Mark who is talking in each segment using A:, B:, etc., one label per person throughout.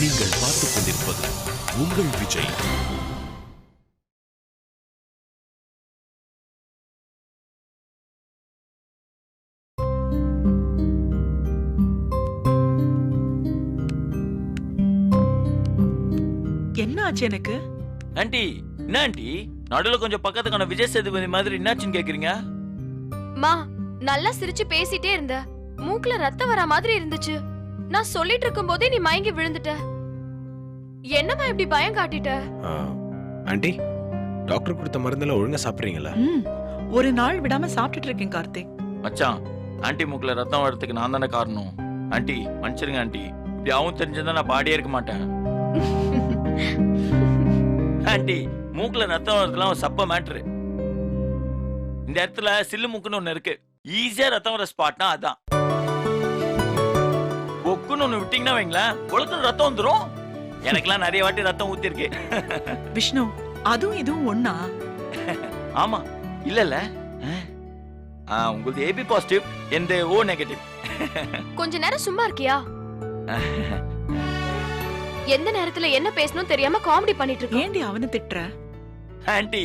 A: நீங்கள் பார்த்துக் கொண்டிருப்பது உங்கள் விஜய்.
B: என்ன ஆச்சு எனக்கு?
C: ஆண்டி என்ன ஆண்டி? நடுவுல கொஞ்சம் பக்கத்துக்கான விஜய் சேதுபதி மாதிரி என்னாச்சுன்னு கேக்குறீங்க?
D: மா நல்லா சிரிச்சு பேசிட்டே இருந்த. மூக்குல ரத்தம் வர மாதிரி இருந்துச்சு. நான் சொல்லிட்டு இருக்கும் போதே நீ மயங்கி விழுந்துட்ட. என்னம்மா இப்படி பயம் காட்டிட்ட?
E: ஆ, ஆண்டி டாக்டர் கொடுத்த மருந்தெல்லாம் ஒழுங்கா சாப்பிட்றீங்களா?
B: ஒரு நாள் விடாம சாப்பிட்டுட்டு இருக்கேன் கார்த்திக்.
C: மச்சான் ஆண்டி மூக்குல ரத்தம் வர்றதுக்கு நான் தானே காரணம். ஆண்டி மன்னிச்சிருங்க ஆண்டி. இப்படி அவன் தெரிஞ்சிருந்தா நான் பாடியே இருக்க மாட்டேன். ஆண்டி மூக்குல ரத்தம் வர்றதுலாம் ஒரு சப்ப மேட்ரு. இந்த இடத்துல சில்லு மூக்குன்னு ஒண்ணு இருக்கு. ஈஸியா ரத்தம் வர ஸ்பாட்னா அதான். ஒக்குன்னு ஒண்ணு விட்டீங்கன்னா வைங்களேன் உலகம் ரத்தம் வந்துரும். எனக்கெல்லாம் நிறைய வாட்டி ரத்தம் ஊத்திருக்கு
B: விஷ்ணு அதுவும் இதுவும் ஒண்ணா?
C: ஆமா இல்ல இல்ல உங்களுக்கு ஏபி பாசிட்டிவ் எந்த ஓ நெகட்டிவ்
D: கொஞ்ச நேரம் சும்மா இருக்கியா? எந்த நேரத்துல என்ன பேசணும் தெரியாம காமெடி பண்ணிட்டு இருக்க
B: ஏண்டி அவனை திட்டுற?
C: ஆன்ட்டி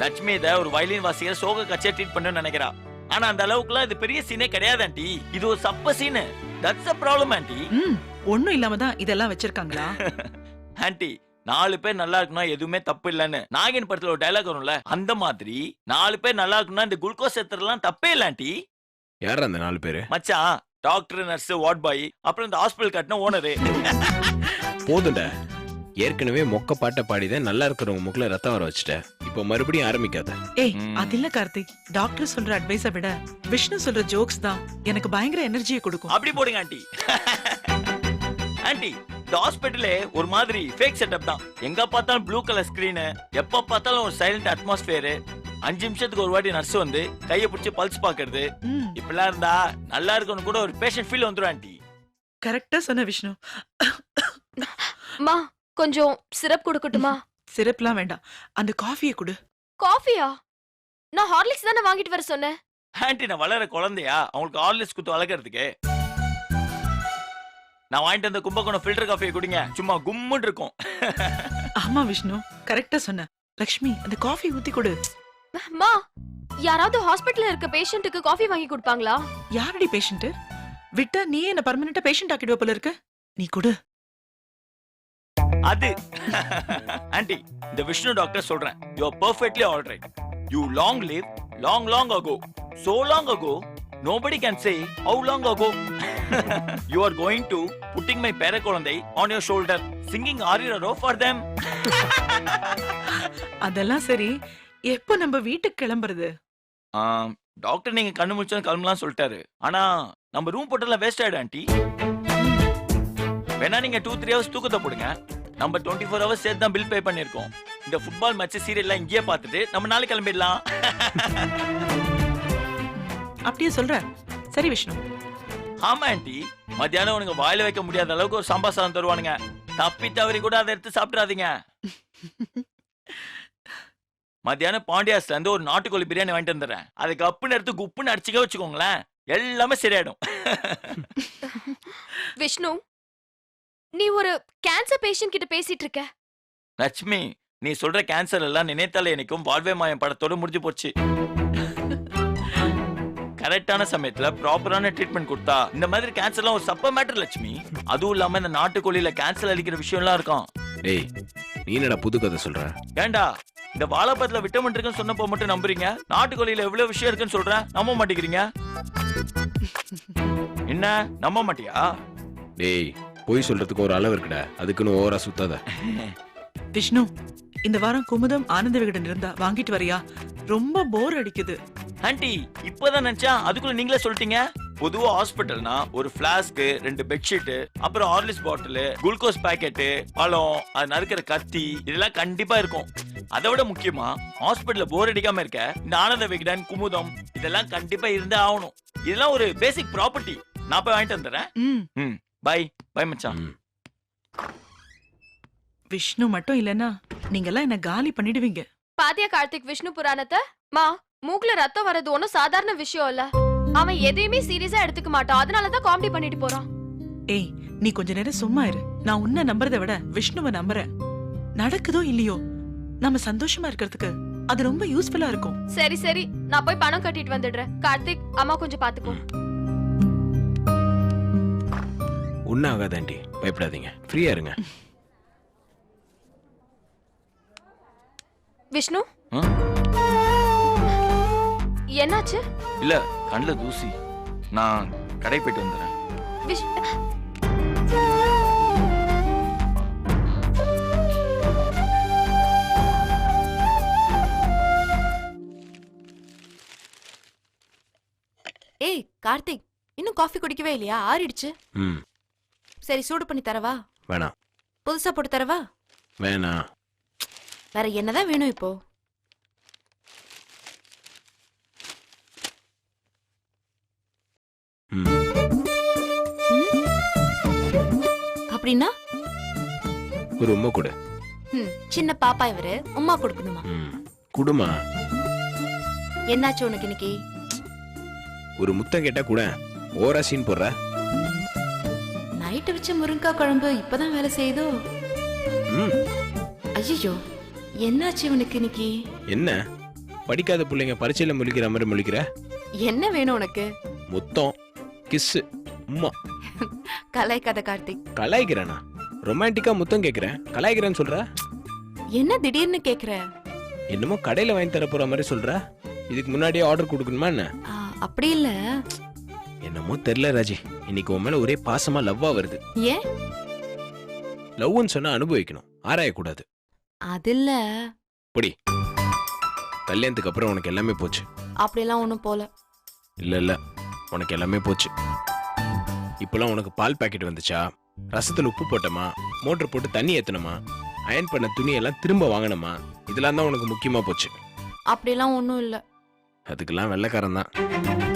C: லட்சுமி இத ஒரு வயலின் வாசியர் சோக கட்சியா ட்ரீட் பண்ணு நினைக்கிறா. ஆனா அந்த அளவுக்குலாம் இது பெரிய சீனே கிடையாது ஆண்டி. இது ஒரு சப்ப scene. That's a problem aunty.
B: ம் ஒண்ணும் இல்லாம தான் இதெல்லாம் வச்சிருக்காங்களா?
C: ஆண்டி நாலு பேர் நல்லா இருக்கணும் எதுவுமே தப்பு இல்லைன்னு. நாகின் படத்துல ஒரு டைலாக் வரும்ல அந்த மாதிரி நாலு பேர் நல்லா இருக்கணும் இந்த குளுக்கோஸ் ஏத்துறதுலாம் தப்பே இல்ல ஆண்டி.
E: யார் அந்த நாலு பேரு?
C: மச்சான் டாக்டர் நர்ஸ் வார்ட் பாய் அப்புறம் இந்த ஹாஸ்பிடல் கட்டின ஓனரு
E: போதும்டா. ஏற்கனவே மொக்க பாட்டை பாடிதான் நல்லா இருக்கிறவங்க முக்கில் ரத்தம் வர வச்சுட்ட. இப்போ மறுபடியும் ஆரம்பிக்காத.
B: ஏய். அது இல்ல கார்த்திக் டாக்டர் சொல்ற அட்வைஸ விட விஷ்ணு சொல்ற ஜோக்ஸ் தான் எனக்கு பயங்கர எனர்ஜியை கொடுக்கும்.
C: அப்படி போடுங்க ஆண்டி. ஆண்டி இந்த ஹாஸ்பிட்டலே ஒரு மாதிரி ஃபேக் செட்டப் தான். எங்க பார்த்தாலும் ப்ளூ கலர் ஸ்கிரீனு எப்ப பார்த்தாலும் ஒரு சைலண்ட் அட்மாஸ்பியர் அஞ்சு நிமிஷத்துக்கு ஒரு வாட்டி நர்ஸ் வந்து கையை பிடிச்சி பல்ஸ் பாக்குறது. இப்படிலாம் இருந்தா நல்லா இருக்கும்னு கூட ஒரு பேஷண்ட் ஃபீல் வந்துரும் ஆண்டி.
B: கரெக்டா சொன்ன விஷ்ணு.
D: மா கொஞ்சம் சிரப் கொடுக்கட்டுமா?
B: சிரப்லாம் வேண்டாம். அந்த காஃபியை கொடு.
D: காஃபியா நான் ஹார்லிக்ஸ் தானே வாங்கிட்டு வர சொன்னேன்.
C: ஆண்டி நான் வளர குழந்தையா? அவங்களுக்கு ஆர்லிஸ் குத்து வளர்க்கறதுக்கு நான் வாங்கிட்டு வந்த கும்பகோணம் ஃபில்டர் காஃபியை குடிங்க. சும்மா கும்முன்னு இருக்கும்.
B: ஆமா விஷ்ணு. கரெக்டா சொன்ன. லக்ஷ்மி அந்த காஃபி ஊத்தி கொடு.
D: மா யாராவது ஹாஸ்பிட்டல்ல இருக்க பேஷண்ட்டுக்கு காஃபி வாங்கி கொடுப்பாங்களா?
B: யாரடி பேஷண்ட் விட்டா நீ என்ன பர்மனண்டா பேஷண்ட் ஆக்கிடுவ போல இருக்கு. நீ கொடு.
C: அது. ஆண்டி இந்த விஷ்ணு டாக்டர் சொல்றேன். You are perfectly all right you long live long long ago so long ago nobody can say how long ago you are going to putting my பேர குழந்தை ஆன் யோர் ஷோல்டர் சிங்கிங் ஆரியரோ for them.
B: அதெல்லாம் சரி. எப்போ நம்ம வீட்டுக்கு கிளம்புறது?
C: Doctor நீங்க கண்ணு முடிச்சோன்னு கிளம்பலாம் சொல்லிட்டாரு. ஆனா நம்ம ரூம் போட்டெல்லாம் வேஸ்ட் ஆயிடும் ஆண்டி. வேணா நீங்க டூ த்ரீ ஹவர்ஸ் தூக்கத்தை போடுங்க. நம்ம டுவெண்ட்டி ஃபோர் ஹவர்ஸ் சேர்த்து தான் பில் பே பண்ணிருக்கோம் இந்த ஃபுட்பால் மேட்ச் சீரியல்லாம் இங்கேயே பார்த்துட்டு நம்ம நாளைக்கு கிளம்பிடலாம்.
B: அப்படியே சொல்ற. சரி விஷ்ணு.
C: ஆமா ஆண்டி. மத்தியானம் உனக்கு வாயில வைக்க முடியாத அளவுக்கு ஒரு சாம்பார் சாதம் தருவானுங்க. தப்பி தவறி கூட அதை எடுத்து சாப்பிட்றாதீங்க மத்தியானம் பாண்டியாஸ்ல இருந்து ஒரு நாட்டுக்கோழி பிரியாணி வாங்கிட்டு வந்துடுறேன். அதுக்கு அப்புன்னு எடுத்து குப்புன்னு அடிச்சுக்க வச்சுக்கோங்களேன். எல்லாமே சரியாயிடும்.
D: விஷ்ணு நீ ஒரு கேன்சர் பேஷண்ட் கிட்ட பேசிட்டு இருக்க.
C: லட்சுமி நீ சொல்ற கேன்சர் எல்லாம் நினைத்தாலே எனக்கும் வாழ்வே மாயம். படத்தோட முடிஞ்சு போச்சு. கரெக்டான சமயத்துல ப்ராப்பரான ட்ரீட்மெண்ட் கொடுத்தா இந்த மாதிரி கேன்சர்லாம் ஒரு சப்ப மேட்டர் லட்சுமி. அதுவும் இல்லாம இந்த நாட்டுக்கோழியில கேன்சர் அடிக்கிற விஷயம்லாம் இருக்கும்.
E: டேய் நீ என்னடா புது கதை சொல்ற?
C: ஏண்டா இந்த வாழைப்பழத்துல விட்டமின் இருக்குன்னு சொன்னப்போ மட்டும் நம்புறீங்க? நாட்டுக்கோழியில எவ்வளவு விஷயம் இருக்குன்னு சொல்றேன் நம்ப மாட்டேங்கிறீங்க? என்ன? நம்ப மாட்டியா?
E: டேய் பொய் சொல்றதுக்கு ஒரு அளவு இருக்குடா. அதுக்குன்னு ஓவரா சுத்தாத.
B: விஷ்ணு இந்த வாரம் குமுதம் ஆனந்த விகடன் இருந்தா வாங்கிட்டு வரியா? ரொம்ப போர் அடிக்குது.
C: ஆண்டி இப்பதான் நினைச்சா அதுக்குள்ள நீங்களே சொல்லிட்டீங்க? பொதுவா ஹாஸ்பிட்டல்னா ஒரு ஃபிளாஸ்க்கு ரெண்டு பெட்ஷீட் அப்புறம் ஹார்லிஸ் பாட்டில் குளுக்கோஸ் பாக்கெட்டு பழம் அது நறுக்கிற கத்தி இதெல்லாம் கண்டிப்பா இருக்கும். அதை விட முக்கியமா ஹாஸ்பிட்டல்ல போர் அடிக்காம இருக்க இந்த ஆனந்த விகடன் குமுதம் இதெல்லாம் கண்டிப்பா இருந்தே ஆகணும். இதெல்லாம் ஒரு பேசிக் ப்ராப்பர்ட்டி நான் போய் வாங்கிட்டு வந்துடுறேன்.
B: ம்.
C: ம் பை பை மச்சான்.
B: விஷ்ணு மட்டும் இல்லனா நீங்க எல்லாம் என்ன காலி பண்ணிடுவீங்க.
D: பாத்தியா கார்த்திக் விஷ்ணு புராணத்தை? மா மூக்குல ரத்தம் வர்றது ஒன்றும் சாதாரண விஷயம் இல்ல. அவன் எதையுமே சீரியஸா எடுத்துக்க மாட்டான். அதனாலதான் காமெடி பண்ணிட்டு போறான்.
B: ஏய் நீ கொஞ்ச நேரம் சும்மா இரு. நான் உன்னை நம்புறதை விட விஷ்ணுவை நம்புறேன். நடக்குதோ இல்லையோ? நம்ம சந்தோஷமா இருக்கிறதுக்கு அது ரொம்ப யூஸ்ஃபுல்லா இருக்கும்.
D: சரி சரி. நான் போய் பணம் கட்டிட்டு வந்துடுறேன். கார்த்திக் அம்மா கொஞ்சம் பாத்துக்கோ.
E: ஒன்றும் ஆகாதாண்டி பயப்படாதீங்க. ஃப்ரீயா இருங்க.
D: விஷ்ணு?
C: ஆ?
D: என்னாச்சு?
C: இல்ல கண்ணுல தூசி. நான் கடை போயிட்டு வந்துடுறேன்
D: விஷ்
F: ஏய் கார்த்திக் இன்னும் காஃபி குடிக்கவே இல்லையா? ஆறிடுச்சு.
E: ம்.
F: சரி சூடு பண்ணி தரவா?
E: வேணாம்.
F: புதுசா போட்டு தரவா?
E: வேணாம்.
F: வேற என்னதான் வேணும் இப்போ? அப்படின்னா?
E: ஒரு உண்மை கொடு.
F: சின்ன பாப்பா இவரு. உம்மா கொடுக்கணுமா?
E: குடுமா.
F: என்னாச்சு உனக்கு இன்னைக்கு?
E: ஒரு முத்தம் கேட்டா கூட ஓரா சீன் போடுற?
F: நைட்டு வச்ச முருங்கக்காய் குழம்பு இப்பதான் வேலை செய்யுதோ? ஐயோ என்னாச்சு இவனுக்கு இன்னைக்கு?
E: என்ன? படிக்காத பிள்ளைங்க பரீட்சையில முழிக்கிற மாதிரி முழிக்கிற?
F: என்ன வேணும் உனக்கு?
E: முத்தம் கிஸ்ஸு உம்மா.
F: கலாய்க்காத கார்த்திக்.
E: கலாய்க்கிறேனா? ரொமான்டிக்கா முத்தம் கேக்குறேன் கலாய்க்கிறேன்னு சொல்ற?
F: என்ன திடீர்னு கேக்குற?
E: என்னமோ கடையில வாங்கி தர போற மாதிரி சொல்ற. இதுக்கு முன்னாடியே ஆர்டர் கொடுக்கணுமா என்ன?
F: அப்படி இல்ல.
E: என்னமோ தெரியல ராஜி. இன்னைக்கு உன் மேல ஒரே பாசமா லவ்வா வருது.
F: ஏன்?
E: லவ்னு சொன்னா அனுபவிக்கணும். ஆராயக்கூடாது.
F: அது இல்ல
E: கல்யாணத்துக்கு அப்புறம் உனக்கு எல்லாமே போச்சு.
F: அப்படியெல்லாம் ஒண்ணும் போல.
E: இல்ல இல்ல. உனக்கு எல்லாமே போச்சு. இப்பெல்லாம் உனக்கு பால் பாக்கெட் வந்துச்சா? ரசத்துல உப்பு போட்டோமா? மோட்டர் போட்டு தண்ணி ஏத்தணுமா? அயன் பண்ண துணி எல்லாம் திரும்ப வாங்கணுமா? இதெல்லாம் தான் உனக்கு முக்கியமா போச்சு.
F: அப்படியெல்லாம் ஒண்ணும் இல்ல.
E: அதுக்கெல்லாம் வெள்ளைக்காரன் தான்.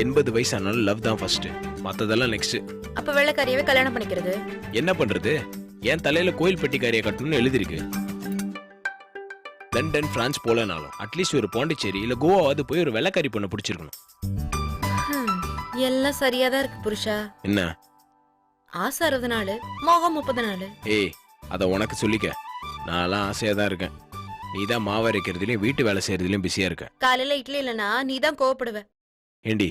E: எண்பது வயசு ஆனாலும் லவ் தான் ஃபர்ஸ்ட் மத்ததெல்லாம் நெக்ஸ்ட்
F: அப்ப வெள்ளக்காரியவே கல்யாணம் பண்ணிக்கிறது?
E: என்ன பண்றது? என் தலையில கோயில் பெட்டிக்காரியை கட்டணும்னு எழுதிருக்கு லண்டன் பிரான்ஸ் போலனாலும் அட்லீஸ்ட் ஒரு பாண்டிச்சேரி இல்ல கோவாவது போய் ஒரு வெள்ளைக்காரி பொண்ணை பிடிச்சிருக்கணும்.
F: ஹம், எல்லாம் சரியா தான் இருக்கு புருஷா.
E: என்ன?
F: ஆசை அறுபது நாள் மோகம் முப்பது நாள்.
E: ஏய் அத உனக்கு சொல்லிக்க. நான்லாம் ஆசையா தான் இருக்கேன். நீ தான் மாவு அரைக்கிறதுலயும் வீட்டு வேலை செய்யறதுலயும் பிஸியா இருக்க.
F: காலையில இட்லி இல்லனா நீ தான் கோவப்படுவ.
E: ஏண்டி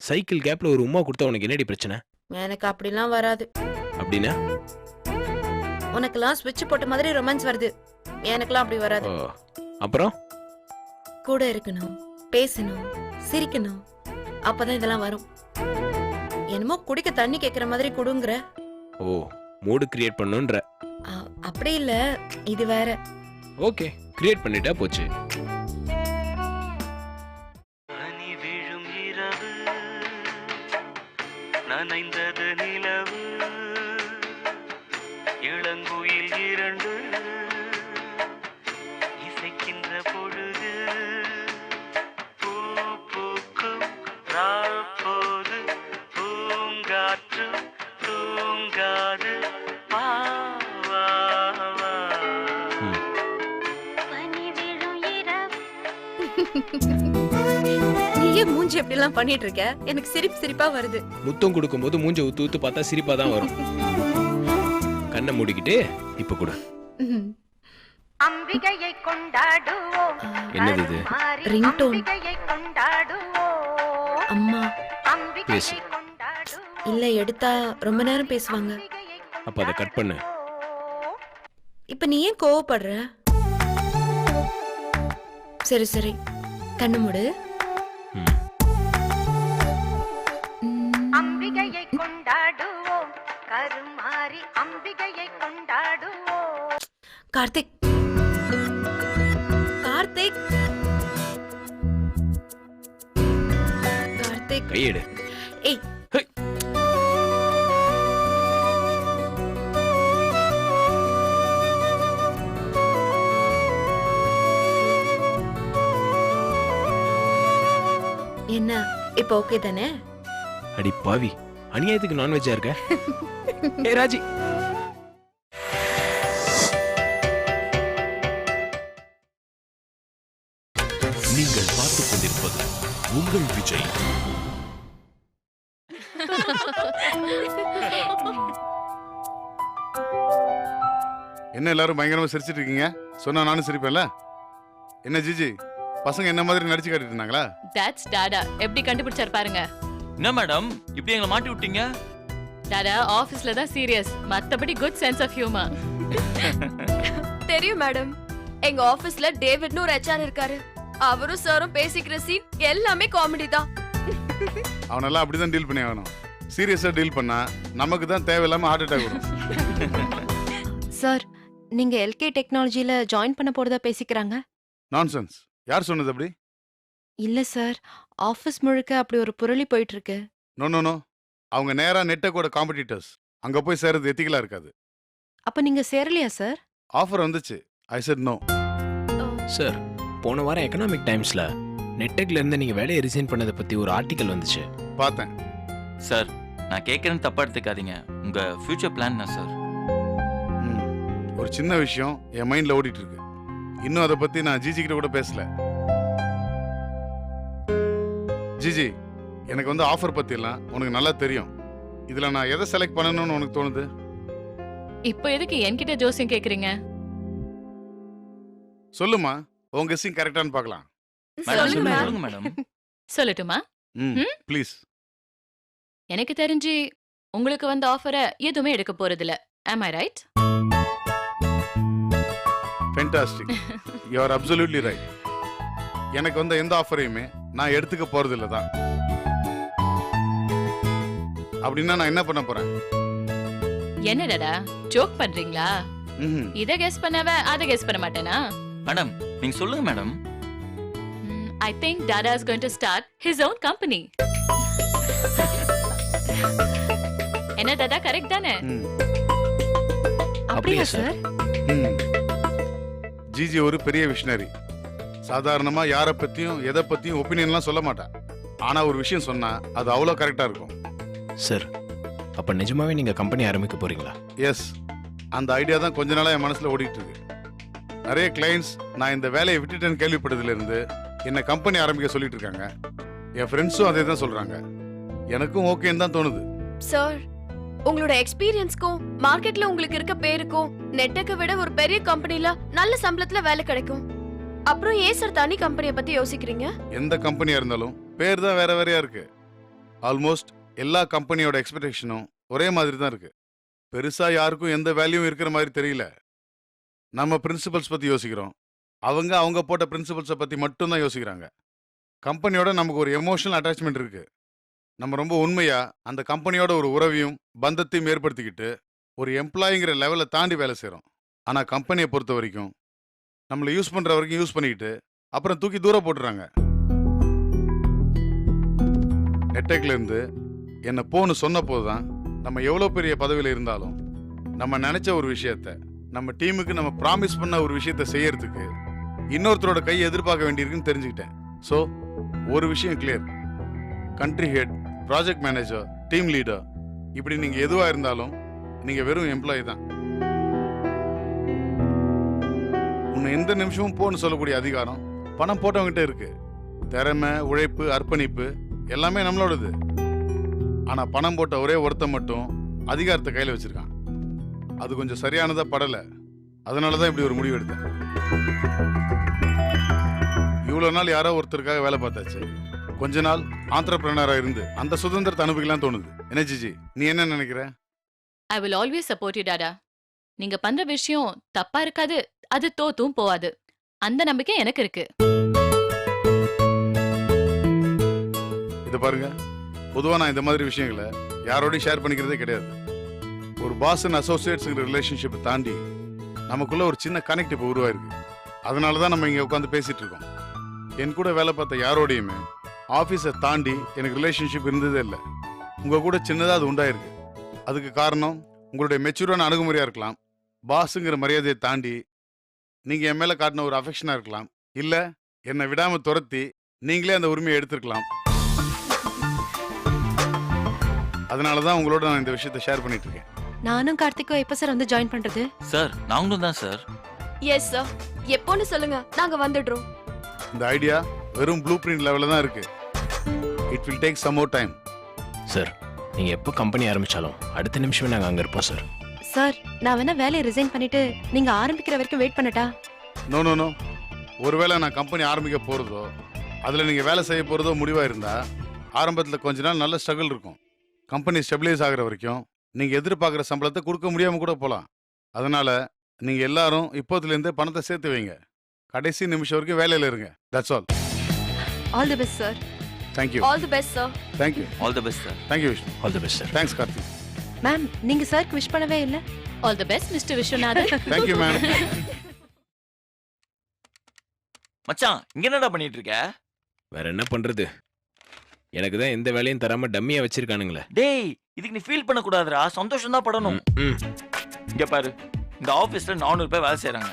E: சைக்கிள் கேப்ல ஒரு உமா கொடுத்தா உனக்கு என்னடி பிரச்சனை?
F: எனக்கு அப்படிலாம் வராது.
E: அப்படின்னா?
F: உனக்கெல்லாம் ஸ்விட்ச் போட்ட மாதிரி ரொமான்ஸ் வருது. எனக்கெல்லாம் அப்படி வராது.
E: ஓ அப்புறம்?
F: கூட இருக்கணும் பேசணும் சிரிக்கணும். அப்பதான் இதெல்லாம் வரும். என்னமோ குடிக்க தண்ணி கேக்குற மாதிரி குடுங்குற.
E: ஓ மூடு கிரியேட் பண்ணுன்ற.
F: அப்படி இல்ல இது வேற.
E: ஓகே கிரியேட் பண்ணிட்டா போச்சு.
G: நனைந்தது
F: எப்படி எல்லாம் பண்ணிட்டு இருக்க எனக்கு சிரிப்பு சிரிப்பா வருது.
E: முத்தம் கொடுக்கும்போது மூஞ்ச ஊத்து ஊத்து பார்த்தா சிரிப்பா தான் வரும். கண்ணை மூடிக்கிட்டு இப்ப கொடு.
H: அம்பிகையை கொண்டாடுவோம்
E: என்னது இது?
F: ரிங்டோன்.
H: அம்பிகையை கொண்டாடுவோம்
F: அம்மா.
H: அம்பிகையை
E: பேசு.
H: கொண்டாடுவோம்
F: இல்ல எடுத்தா ரொம்ப நேரம் பேசுவாங்க.
E: அப்ப அதை கட் பண்ணு.
F: இப்ப நீ ஏன் கோவப்படுற? சரி சரி. கண்ணு மூடு.
H: அம்பிகையை கொண்டாடுவோம்
F: கார்த்திக். கார்த்திக். கார்த்திக்.
E: கையெடு.
F: ஏய்.
E: ஹை.
F: என்ன இப்போ ஓகே தானே?
E: அடி பாவி அநியாயத்துக்கு நான்வெஜ்ஜா இருக்க? ஏ ராஜி.
I: என்ன எல்லாரும் பயங்கரமா சிரிச்சிட்டு இருக்கீங்க? சொன்னா நானும் சிரிப்பேன்ல? என்ன ஜிஜி பசங்க என்ன மாதிரி நடிச்சு காட்டிட்டு இருந்தாங்களா?
J: தட்ஸ் டாடா எப்படி கண்டுபிடிச்சார் பாருங்க.
C: என்ன மேடம்? இப்படி எங்களை மாட்டி விட்டீங்க?
J: டாடா ஆபீஸ்ல தான் சீரியஸ் மத்தபடி குட் சென்ஸ் ஆஃப் ஹியூமர்
D: தெரியும் மேடம். எங்க ஆபீஸ்ல டேவிட்னு ஒரு ஹெச்ஆர் இருக்காரு. அவரும் சாரும் பேசிக்கிற சீன் எல்லாமே காமெடி தான்.
I: அவனெல்லாம் அப்படிதான் டீல் பண்ணி ஆகணும். சீரியஸா டீல் பண்ணா நமக்கு தான் தேவையில்லாம ஹார்ட் அட்டாக் வரும்.
F: சார் நீங்க எல்கே டெக்னாலஜில ஜாயின் பண்ண போறதா பேசிக்கிறாங்க?
I: நான்சென்ஸ் யார் சொன்னது அப்படி?
F: இல்ல சார். ஆபீஸ் முழுக்க அப்படி ஒரு புரளி போயிட்டு இருக்கு
I: நோ நோ நோ அவங்க நேரா நெட்டக்கோட காம்படிட்டர்ஸ் அங்க போய் சேர்றது எத்திக்கலா இருக்காது.
F: அப்ப நீங்க சேரலையா சார்?
I: ஆஃபர் வந்துச்சு. ஐ செட் நோ
E: சார் போன வாரம் எக்கனாமிக் டைம்ஸ்ல நெட்டெக்ல இருந்து நீங்க வேலையை ரிசைன் பண்ணதை பத்தி ஒரு ஆர்டிக்கல் வந்துச்சு.
I: பார்த்தேன்.
C: சார் நான் கேட்கறேன்னு தப்பா எடுத்துக்காதீங்க. உங்க ஃபியூச்சர் பிளான் என்ன சார்.
I: ஒரு சின்ன விஷயம் என் மைண்ட்ல ஓடிட்டு இருக்கு இன்னும் அதை பத்தி நான் ஜிஜி கிட்ட கூட பேசல. ஜிஜி எனக்கு வந்து ஆஃபர் பத்தி எல்லாம் உனக்கு நல்லா தெரியும். இதுல நான் எதை செலக்ட் பண்ணணும்னு உனக்கு தோணுது?
J: இப்போ எதுக்கு என்கிட்ட ஜோசியம் கேக்குறீங்க?
I: சொல்லுமா உங்க கெஸ்ஸிங் கரெக்டானு பார்க்கலாம்
C: மேடம்
D: சொல்லுங்க
C: மேடம்.
J: சொல்லட்டுமா?
I: ம்? ப்ளீஸ்
J: எனக்கு தெரிஞ்சு உங்களுக்கு வந்த ஆஃபரை எதுவுமே எடுக்க போறது இல்ல am I right
I: fantastic you are absolutely right எனக்கு வந்த எந்த ஆஃபரையுமே நான் எடுத்துக்க போறது இல்ல தான். அப்படின்னா நான் என்ன பண்ண போறேன்?
J: என்ன டாடா ஜோக் பண்றீங்களா?
I: ம்ஹும்.
J: இத கெஸ் பண்ணவ அத கெஸ் பண்ண மாட்டேனா?
C: மேடம் நீங்க சொல்லுங்க madam.
J: I think Tata is going to start his own company என்ன டாடா கரெக்ட் தானே?
I: ம்.
F: அப்படியா
E: சார்?
F: சார்
I: ம். ஜிஜி ஒரு பெரிய விஷனரி சாதாரணமா யாரை பத்தியும் எதை பத்தியும் ஒப்பீனியன்லாம் சொல்ல மாட்டா. ஆனா ஒரு விஷயம் சொன்னா அது அவ்வளோ கரெக்டா இருக்கும்.
E: சார் அப்ப நிஜமாவே நீங்க கம்பெனி ஆரம்பிக்க போறீங்களா?
I: எஸ் அந்த ஐடியா தான் கொஞ்ச நாளா என் மனசுல ஓடிட்டு இருக்கு நிறைய கிளைண்ட்ஸ் நான் இந்த வேலையை விட்டுட்டேன்னு கேள்விப்பட்டதுல இருந்து என்ன கம்பெனி ஆரம்பிக்க சொல்லிட்டு இருக்காங்க. என் ஃப்ரெண்ட்ஸும் அதே தான் சொல்றாங்க. எனக்கும் ஓகேன்னு தான் தோணுது.
D: சார் உங்களோட எக்ஸ்பீரியன்ஸ்க்கும் மார்க்கெட்ல உங்களுக்கு இருக்க பேருக்கும் நெட்டக்க விட ஒரு பெரிய கம்பெனில நல்ல சம்பளத்துல வேலை கிடைக்கும். அப்புறம் ஏன் சார் தனி கம்பெனியை பத்தி யோசிக்கிறீங்க?
I: எந்த கம்பெனியா இருந்தாலும் பேர் தான் வேற வேறையா இருக்கு. ஆல்மோஸ்ட் எல்லா கம்பெனியோட எக்ஸ்பெக்டேஷனும் ஒரே மாதிரி தான் இருக்கு. பெருசா யாருக்கும் எந்த வேல்யூவும் இருக்கிற மாதிரி தெரியல. நம்ம பிரின்சிபல்ஸ் பத்தி யோசிக்கிறோம். அவங்க அவங்க போட்ட பிரின்சிபல்ஸை பத்தி மட்டும் தான் யோசிக்கிறாங்க. கம்பெனியோட நமக்கு ஒரு எமோஷனல் அட்டாச்மெண்ட் இருக்கு. நம்ம ரொம்ப உண்மையா அந்த கம்பெனியோட ஒரு உறவையும் பந்தத்தையும் ஏற்படுத்திக்கிட்டு ஒரு எம்ப்ளாயிங்கிற லெவலை தாண்டி வேலை செய்கிறோம் ஆனால் கம்பெனியை பொறுத்த வரைக்கும் நம்மளை யூஸ் பண்ணுற வரைக்கும் யூஸ் பண்ணிக்கிட்டு அப்புறம் தூக்கி தூரம் போட்டுறாங்க. நெட்டேக்லேருந்து என்னை போன்னு சொன்ன தான் நம்ம எவ்வளோ பெரிய பதவியில் இருந்தாலும் நம்ம நினச்ச ஒரு விஷயத்த நம்ம டீமுக்கு நம்ம ப்ராமிஸ் பண்ண ஒரு விஷயத்த செய்யறதுக்கு இன்னொருத்தரோட கையை எதிர்பார்க்க வேண்டியிருக்குன்னு தெரிஞ்சுக்கிட்டேன். ஸோ ஒரு விஷயம் clear country head project manager team leader இப்படி நீங்க எதுவா இருந்தாலும் நீங்க வெறும் எம்ப்ளாயி தான். உன்னை எந்த நிமிஷமும் போன்னு சொல்லக்கூடிய அதிகாரம் பணம் போட்டவங்கிட்ட இருக்கு. திறமை உழைப்பு அர்ப்பணிப்பு எல்லாமே நம்மளோடது. ஆனா பணம் போட்ட ஒரே ஒருத்தன் மட்டும் அதிகாரத்தை கையில வச்சிருக்கான். அது கொஞ்சம் சரியானதா படல. அதனால தான் இப்படி ஒரு முடிவு எடுத்தேன். இவ்வளவு நாள் யாரோ ஒருத்தருக்காக வேலை பார்த்தாச்சு. கொஞ்ச நாள் ஆந்திரப்பிரனரா இருந்து அந்த சுதந்திரத்தை அனுபவிக்கலாம் தோணுது. என்ன ஜிஜி நீ என்ன நினைக்கிற?
J: I will always support you Tata நீங்க பண்ற விஷயம் தப்பா இருக்காது அது தோத்தும் போவாது. அந்த நம்பிக்கை எனக்கு இருக்கு.
I: இதை பாருங்க. பொதுவா நான் இந்த மாதிரி விஷயங்களை யாரோடையும் ஷேர் பண்ணிக்கிறதே கிடையாது. ஒரு பாஸ் அண்ட் அசோசியேட்ஸுங்கிற ரிலேஷன்ஷிப்பை தாண்டி நமக்குள்ள ஒரு சின்ன கனெக்ட் இப்போ உருவாயிருக்கு. அதனால தான் நம்ம இங்கே உட்காந்து பேசிட்டு இருக்கோம். என் கூட வேலை பார்த்த யாரோடையுமே ஆஃபீஸை தாண்டி எனக்கு ரிலேஷன்ஷிப் இருந்ததே இல்லை. உங்கள் கூட சின்னதாக அது உண்டாயிருக்கு. அதுக்கு காரணம் உங்களுடைய மெச்சூரான அணுகுமுறையாக இருக்கலாம். பாஸுங்கிற மரியாதையை தாண்டி நீங்கள் என் மேலே காட்டின ஒரு அஃபெக்ஷனாக இருக்கலாம். இல்லை என்னை விடாமல் துரத்தி நீங்களே அந்த உரிமையை எடுத்திருக்கலாம். அதனால தான் உங்களோட நான் இந்த விஷயத்தை ஷேர் பண்ணிட்டு இருக்கேன்.
F: நானும் கார்த்திக்கும் எப்ப சார் வந்து ஜாயின் பண்றது?
C: சார் நாங்களும் தான் சார்
D: எஸ் சார் எப்போன்னு சொல்லுங்க. நாங்க வந்துடுறோம்.
I: இந்த ஐடியா வெறும் ப்ளூ பிரிண்ட் லெவலில் தான் இருக்கு. It will take some more time
E: sir நீங்க எப்போ கம்பெனி ஆரம்பிச்சாலும் அடுத்த நிமிஷமே நாங்க அங்க இருப்போம் சார்
F: சார் நான் வேணா வேலையை ரிசைன் பண்ணிட்டு நீங்க ஆரம்பிக்கிற வரைக்கும் வெயிட் பண்ணட்டா?
I: நோ நோ நோ ஒருவேளை நான் கம்பெனி ஆரம்பிக்க போகிறதோ அதில் நீங்கள் வேலை செய்ய போகிறதோ முடிவாக இருந்தால் ஆரம்பத்தில் கொஞ்ச நாள் நல்ல ஸ்ட்ரகிள் இருக்கும். கம்பெனி ஸ்டெபிலைஸ் ஆகிற வரைக்கும் நீங்கள் எதிர்பார்க்குற சம்பளத்தை கொடுக்க முடியாமல் கூட போகலாம் அதனால் நீங்கள் எல்லாரும் இப்போதுலேருந்தே பணத்தை சேர்த்து வைங்க. கடைசி நிமிஷம் வரைக்கும் வேலையில் இருங்க. That's all
D: all the best sir thank you all the best
I: sir
C: thank you all the
I: best sir
E: thank you Vishnu all
I: the best
F: sir thanks Karthik ma'am நீங்க சார்க்கு விஷ் பண்ணவே இல்ல?
J: All the best mister Viswanathan
I: thank you ma'am
C: மச்சான் இங்க என்னடா பண்ணிட்டு இருக்க
E: வேற என்ன பண்றது? எனக்கு தான் எந்த வேலையும் தராம டம்மியா வச்சிருக்கானுங்களே.
C: டேய் இதுக்கு நீ ஃபீல் பண்ண கூடாதுடா சந்தோஷம் தான் படணும். இங்க பாரு இந்த ஆபீஸ்ல நானூறு பேர் வேலை செய்றாங்க.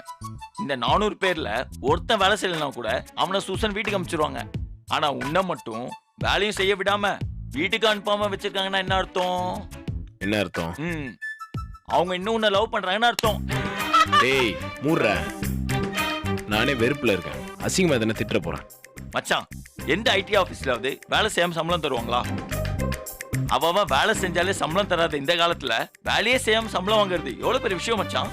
C: இந்த நானூறு பேர்ல ஒருத்தன் வேலை செய்யலனா கூட அவனை சூசன் வீட்டுக்கு அனுப்பிச்சிருவாங்க ஆனா உன்னை மட்டும் வேலையும் செய்ய விடாம வீட்டுக்கு அனுப்பாம வச்சிருக்காங்கன்னா என்ன அர்த்தம்?
E: என்ன அர்த்தம்?
C: ம். அவங்க இன்னும் உன்னை லவ் பண்றாங்கன்னு அர்த்தம்.
E: டேய் மூடுற. நானே வெறுப்புல இருக்கேன். அசிங்கமா தானே திட்டுற போறேன்.
C: மச்சான் எந்த ஐடி ஆபீஸ்லாவது வேலை செய்யாம சம்பளம் தருவாங்களா? அவ அவன் வேலை செஞ்சாலே சம்பளம் தராத இந்த காலத்துல வேலையே செய்யாம சம்பளம் வாங்குறது எவ்வளவு பெரிய விஷயம் மச்சான்?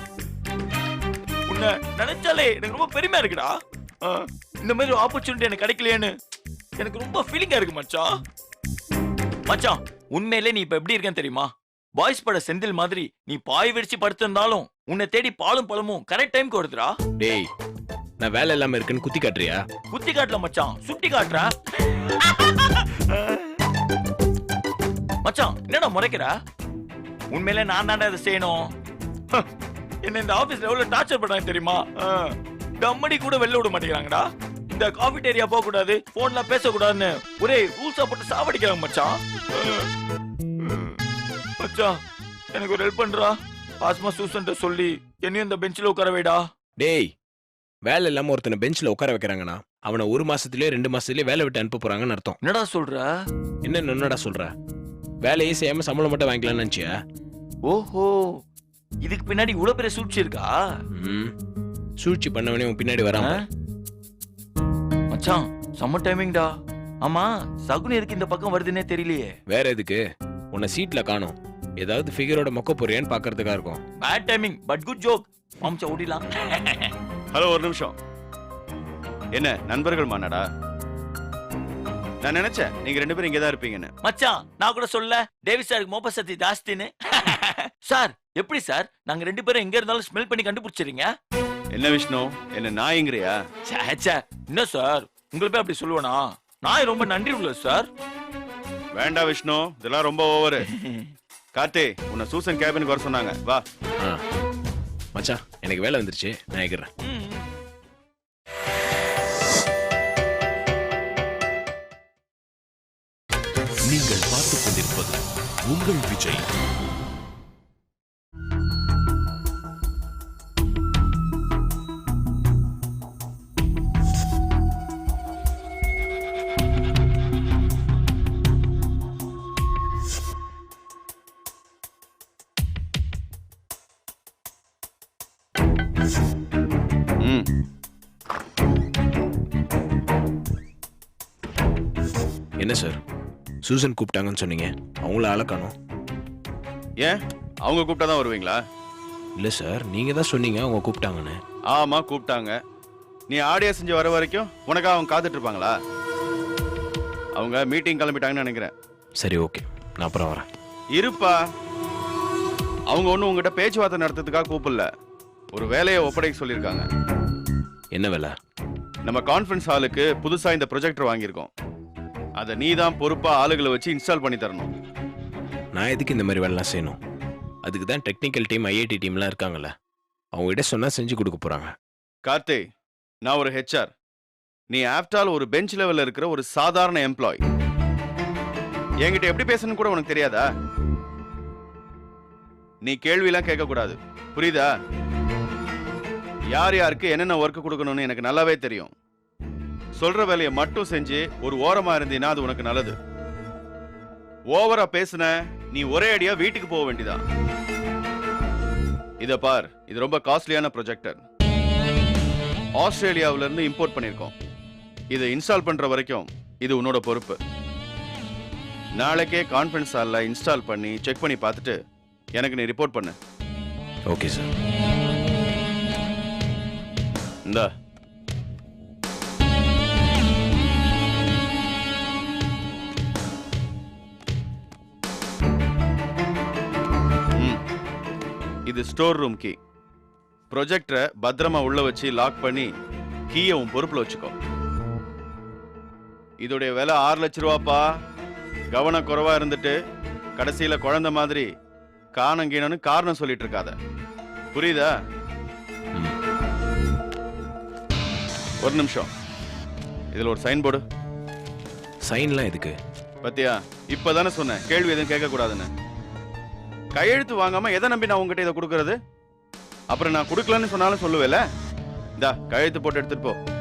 C: உன்னை நினைச்சாலே எனக்கு ரொம்ப பெருமையா இருக்குடா. இந்த மாதிரி ஒரு ஆப்பர்ச்சுனிட்டி எனக்கு கிடைக்கலையேன்னு. எனக்கு ரொம்ப ஃபீலிங்கா இருக்கு மச்சான் மச்சான் உண்மையிலே நீ இப்ப எப்படி இருக்கேன்னு தெரியுமா? பாய்ஸ் பட செந்தில் மாதிரி நீ பாய் விரிச்சு படுத்திருந்தாலும் உன்னை தேடி பாலும் பழமும் கரெக்ட் டைம்க்கு வருதுடா.
E: டேய் நான் வேலை இல்லாம இருக்குன்னு குத்தி காட்டுறியா?
C: குத்தி காட்டல மச்சான் சுட்டி காட்டுற. மச்சான் என்னடா முறைக்கிற? உண்மையிலே நான் தாண்டா இதை செய்யணும். என்ன இந்த ஆபீஸ்ல எவ்வளவு டார்ச்சர் பண்றாங்க தெரியுமா? கம்மடி கூட வெளில விட மாட்டேங்கிறாங்கடா. இந்த காஃபிடேரியா போக கூடாது போன்ல பேசக்கூடாதுன்னு ஒரே ரூல்ஸா போட்டு சாவடிக்கிறாங்க மச்சான். மச்சான் எனக்கு ஒரு ஹெல்ப் பண்றா. ஆஸ்மா சூசன்ட்ட சொல்லி என்னையும் இந்த பெஞ்சில உட்கார வைடா.
E: டேய் வேலை இல்லாம ஒருத்தனை பெஞ்ச்ல உட்கார வைக்கிறாங்கன்னா அவனை ஒரு மாசத்துலயே ரெண்டு மாசத்துலயே வேலை விட்டு அனுப்ப போறாங்கன்னு அர்த்தம்.
C: என்னடா சொல்ற?
E: என்ன என்னடா சொல்ற? வேலையே செய்யாம சம்பளம் மட்டும் வாங்கிக்கலாம்னு நினைச்சியா?
C: ஓஹோ இதுக்கு பின்னாடி இவ்வளவு பெரிய சூழ்ச்சி இருக்கா?
E: சூழ்ச்சி பண்ணவனே உன் பின்னாடி வராம?
C: மச்சான் செம்ம டைமிங்டா ஆமா சகுனி எதுக்கு இந்த பக்கம் வருதுன்னே தெரியலையே.
E: வேற எதுக்கு? உன்னை சீட்ல காணோம். ஏதாவது ஃபிகரோட மொக்க போறியான்னு பாக்குறதுக்கா இருக்கும்.
C: Bad timing but good joke மாம்சா ஓடிலாம்
K: ஹலோ ஒரு நிமிஷம். என்ன நண்பர்கள் மாநாடா? நான் நினைச்சேன் நீங்க ரெண்டு பேரும் இங்கே தான் இருப்பீங்கன்னு.
C: மச்சான் நான் கூட சொல்ல டேவி சாருக்கு மோப்ப சக்தி ஜாஸ்தின்னு. சார் எப்படி சார்? நாங்க ரெண்டு பேரும் எங்க இருந்தாலும் ஸ்மெல் பண்ணி கண்டுபிடிச்சிருங்க
K: என்ன விஷ்ணு? என்ன நாய்ங்கிறியா?
C: ச்சே, ச்சே. என்ன சார்? உங்களை போய் அப்படி சொல்லுவேனா? நான் ரொம்ப நன்றி உள்ள சார்
K: வேண்டாம் விஷ்ணு. இதெல்லாம் ரொம்ப ஓவரு. கார்த்தி உன்னை சூசன் கேபினுக்கு வர சொன்னாங்க. வா.
E: ஆ. மச்சான் எனக்கு வேலை வந்துருச்சு. நான் ஏகிறேன்.
A: நீங்கள் பார்த்துக் கொண்டிருப்பது உங்கள் விஜய்.
E: சூசன் கூப்பிட்டாங்கன்னு சொன்னீங்க. அவங்கள ஆள காணோம்.
K: ஏன்? அவங்க கூப்பிட்டா தான் வருவீங்களா?
E: இல்ல சார் நீங்க தான் சொன்னீங்க அவங்க கூப்பிட்டாங்கன்னு.
K: ஆமா கூப்பிட்டாங்க. நீ ஆடியோ செஞ்சு வர வரைக்கும் உனக்கா அவங்க காத்துட்டு இருப்பாங்களா? அவங்க மீட்டிங் கிளம்பிட்டாங்கன்னு நினைக்கிறேன்.
E: சரி ஓகே. நான் அப்புறம் வரேன்.
K: இருப்பா. அவங்க ஒன்றும் உங்ககிட்ட பேச்சுவார்த்தை நடத்துறதுக்காக கூப்பிடல. ஒரு வேலையை ஒப்படைக்க சொல்லியிருக்காங்க.
E: என்ன வேலை?
K: நம்ம கான்ஃபரன்ஸ் ஹாலுக்கு புதுசா இந்த ப்ரொஜெக்டர் வாங்கியிருக்கோம். அதை நீ தான் பொறுப்பா ஆளுகளை வச்சு இன்ஸ்டால் பண்ணி தரணும்.
E: நான் எதுக்கு இந்த மாதிரி வேலைலாம் செய்யணும்? அதுக்கு தான் டெக்னிக்கல் டீம் ஐஐடி டீம்லாம் இருக்காங்கல்ல. அவங்க கிட்ட சொன்னா செஞ்சு கொடுக்க போறாங்க.
K: கார்த்தி நான் ஒரு ஹெச்ஆர் நீ ஆஃப்டால் ஒரு பெஞ்ச் லெவல்ல இருக்கிற ஒரு சாதாரண எம்ப்ளாய் என்கிட்ட எப்படி பேசணும்னு கூட உனக்கு தெரியாதா? நீ கேள்வியெல்லாம் கேட்கக்கூடாது. புரியுதா? யார் யாருக்கு என்னென்ன ஒர்க் கொடுக்கணும்னு எனக்கு நல்லாவே தெரியும். சொல்ற வேலையை மட்டும் செஞ்சு ஒரு ஓரமா இருந்தீன்னா அது உனக்கு நல்லது. ஓவரா பேசுன நீ ஒரே அடியா வீட்டுக்கு போக வேண்டியதா? இத பார் இது ரொம்ப காஸ்ட்லியான ப்ரொஜெக்டர். ஆஸ்திரேலியாவுல இருந்து இம்போர்ட் பண்ணியிருக்கோம். இதை இன்ஸ்டால் பண்ற வரைக்கும் இது உன்னோட பொறுப்பு. நாளைக்கே கான்ஃபரன்ஸ் ஹாலில் இன்ஸ்டால் பண்ணி செக் பண்ணி பார்த்துட்டு எனக்கு நீ ரிப்போர்ட் பண்ணு.
E: Okay sir.
K: இந்தா. இது ஸ்டோர் ரூம் கீ. ப்ரொஜெக்டரை பத்திரமா உள்ள வச்சு லாக் பண்ணி கீயை உன் பொறுப்புல வச்சுக்கோ. இதோடைய விலை ஆறு லட்ச ரூபாப்பா. கவனம் குறைவா இருந்துட்டு கடைசியில குழந்தை மாதிரி காணங்கீனன்னு காரணம் சொல்லிட்டு இருக்காத. புரியுதா. ஒரு நிமிஷம். இதுல ஒரு சைன் போர்டு
E: சைன்லாம் எதுக்கு?
K: பத்தியா? இப்பதானே சொன்னேன். கேள்வி எதுவும் கேட்க கூடாதுன்னு கையெழுத்து வாங்காம எதை நம்பி நான் உங்ககிட்ட இதை கொடுக்கறது? அப்புறம் நான் கொடுக்கலன்னு சொன்னாலும் சொல்லுவேல. இந்தா கையெழுத்து போட்டு எடுத்துட்டு போ.